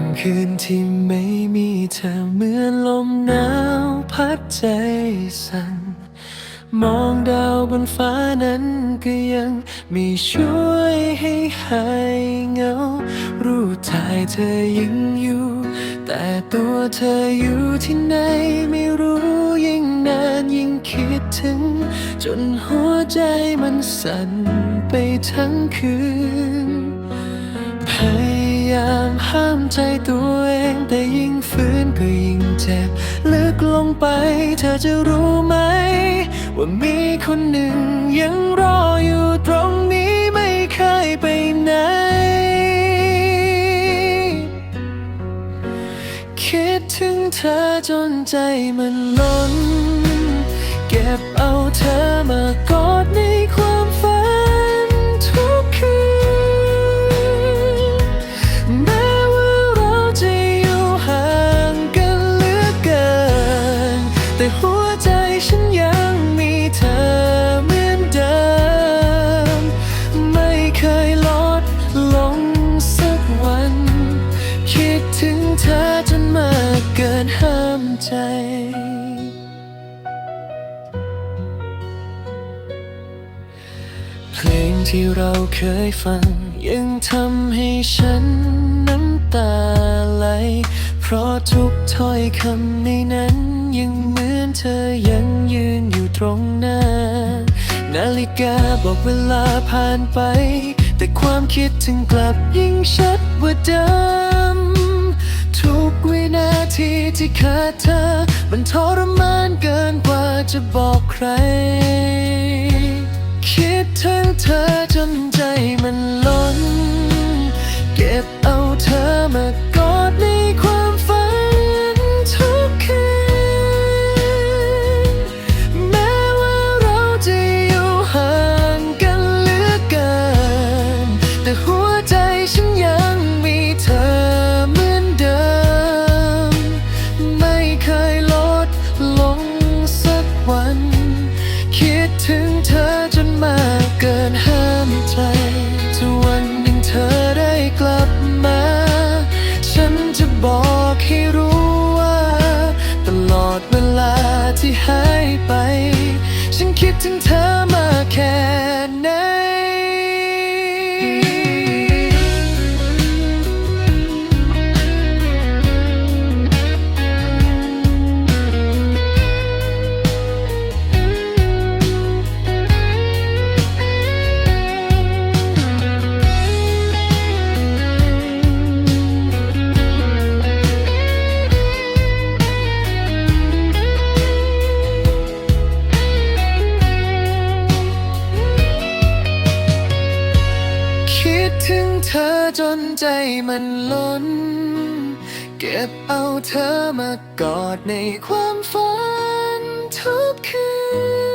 ำคืนที่ไม่มีเธอเหมือนลมหนาวพัดใจสั่นมองดาวบนฟ้านั้นก็ยังไม่ช่วยให้หายเหงา รู้ทายเธอยังอยู่ แต่ตัวเธออยู่ที่ไหนไม่รู้ยิ่งนานยิ่งคิดถึง จนหัวใจมันสั่นไปทั้งคืนพยายามห้ามใจตัวเอง แต่ยิ่งฝืนก็ยิ่งเจ็บ ลึกลงไปเธอจะรู้ไหม ว่ามีคนหนึ่งยังรออยู่ตรงนี้ไม่เคยไปไหน คิดถึงเธอจนใจมันล้น เก็บเอาเธอมากอดในความ เพลงที่เราเคยฟัง ยังทำให้ฉันน้ำตาไหล เพราะทุกถ้อยคำในนั้น ยังเหมือนเธอยังยืนอยู่ตรงหน้า นาฬิกาบอกเวลาผ่านไป แต่ความคิดถึงกลับยิ่งชัดว่าเดิมทุกวินาทีที่ขาดเธอ มันทรมานเกินกว่าจะบอกใคร คิดถึงเธอ ยไป ฉันคิดถึงเธอ ถึงเธอจนใจมันล้น เก็บเอาเธอมากอดในความฝันทุกคืน